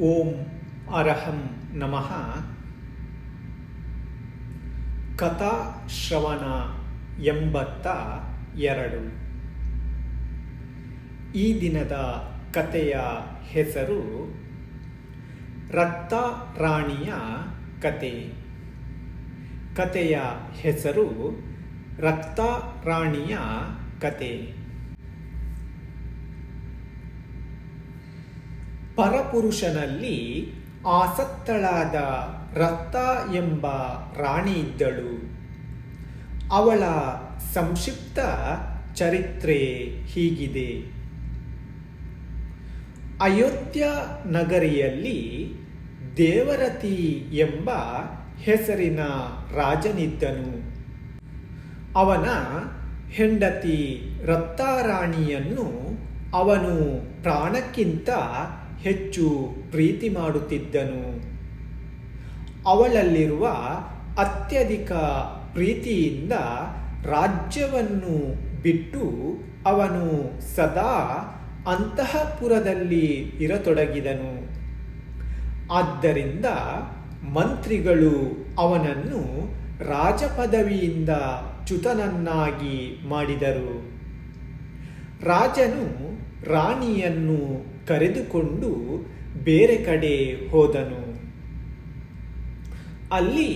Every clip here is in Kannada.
ಓಂ ಅರಹಂ ನಮಃ. ಕಥಾ ಶ್ರವಣ ಎಂಬತ್ತ ಎರಡು. ಈ ದಿನದ ಕಥೆಯ ಹೆಸರು ರಕ್ತ ರಾಣಿಯ ಕತೆ. ಕತೆಯ ಹೆಸರು ರಕ್ತ ರಾಣಿಯ ಕತೆ. ಪರಪುರುಷನಲ್ಲಿ ಆಸಕ್ತಳಾದ ರಕ್ತ ಎಂಬ ರಾಣಿ ಇದ್ದಳು. ಅವಳ ಸಂಕ್ಷಿಪ್ತ ಚರಿತ್ರೆ ಹೀಗಿದೆ. ಅಯೋಧ್ಯ ನಗರಿಯಲ್ಲಿ ದೇವರತಿ ಎಂಬ ಹೆಸರಿನ ರಾಜನಿದ್ದನು. ಅವನ ಹೆಂಡತಿ ರಕ್ತಾರಾಣಿಯನ್ನು ಅವನು ಪ್ರಾಣಕ್ಕಿಂತ ಹೆಚ್ಚು ಪ್ರೀತಿ ಮಾಡುತ್ತಿದ್ದನು. ಅವಳಲ್ಲಿರುವ ಅತ್ಯಧಿಕ ಪ್ರೀತಿಯಿಂದ ರಾಜ್ಯವನ್ನು ಬಿಟ್ಟು ಅವನು ಸದಾ ಅಂತಃಪುರದಲ್ಲಿ ಇರತೊಡಗಿದನು. ಆದ್ದರಿಂದ ಮಂತ್ರಿಗಳು ಅವನನ್ನು ರಾಜಪದವಿಯಿಂದ ಚ್ಯುತನನ್ನಾಗಿ ಮಾಡಿದರು. ರಾಜನು ರಾಣಿಯನ್ನು ಕರೆದುಕೊಂಡು ಬೇರೆ ಕಡೆ ಹೋದನು. ಅಲ್ಲಿ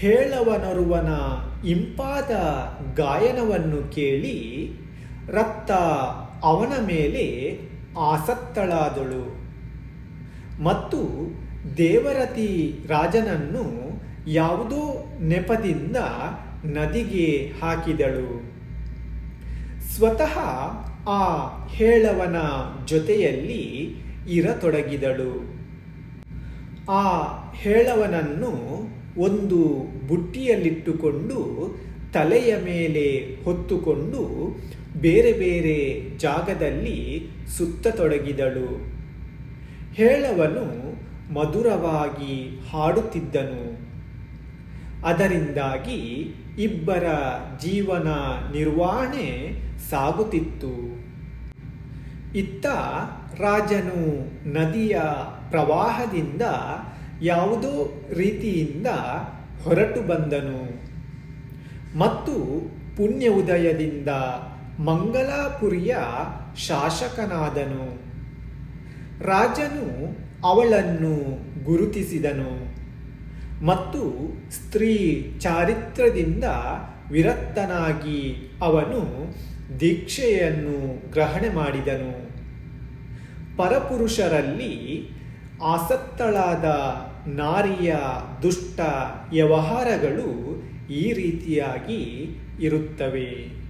ಹೇಳವನರುವನ ಇಂಪಾದ ಗಾಯನವನ್ನು ಕೇಳಿ ರಕ್ತ ಅವನ ಮೇಲೆ ಆಸಕ್ತಳಾದಳು ಮತ್ತು ದೇವರತಿ ರಾಜನನ್ನು ಯಾವುದೋ ನೆಪದಿಂದ ನದಿಗೆ ಹಾಕಿದಳು. ಸ್ವತಃ ಆ ಹೇಳವನ ಜೊತೆಯಲ್ಲಿ ಇರತೊಡಗಿದಳು. ಆ ಹೇಳವನನ್ನು ಒಂದು ಬುಟ್ಟಿಯಲ್ಲಿಟ್ಟುಕೊಂಡು ತಲೆಯ ಮೇಲೆ ಹೊತ್ತುಕೊಂಡು ಬೇರೆ ಬೇರೆ ಜಾಗದಲ್ಲಿ ಸುತ್ತತೊಡಗಿದಳು. ಹೇಳವನು ಮಧುರವಾಗಿ ಹಾಡುತ್ತಿದ್ದನು. ಅದರಿಂದಾಗಿ ಇಬ್ಬರ ಜೀವನ ನಿರ್ವಹಣೆ ಸಾಗುತ್ತಿತ್ತು. ಇತ್ತ ರಾಜನು ನದಿಯ ಪ್ರವಾಹದಿಂದ ಯಾವುದೋ ರೀತಿಯಿಂದ ಹೊರಟು ಬಂದನು. ಮತ್ತು ಪುಣ್ಯ ಉದಯದಿಂದ ಮಂಗಲಾಪುರಿಯ ಶಾಸಕನಾದನು. ರಾಜನು ಅವಳನ್ನು ಗುರುತಿಸಿದನು. ಮತ್ತು ಸ್ತ್ರೀ ಚಾರಿತ್ರದಿಂದ ವಿರಕ್ತನಾಗಿ ಅವನು ದೀಕ್ಷೆಯನ್ನು ಗ್ರಹಣೆ ಮಾಡಿದನು. ಪರಪುರುಷರಲ್ಲಿ ಆಸಕ್ತಳಾದ ನಾರಿಯ ದುಷ್ಟ ವ್ಯವಹಾರಗಳು ಈ ರೀತಿಯಾಗಿ ಇರುತ್ತವೆ.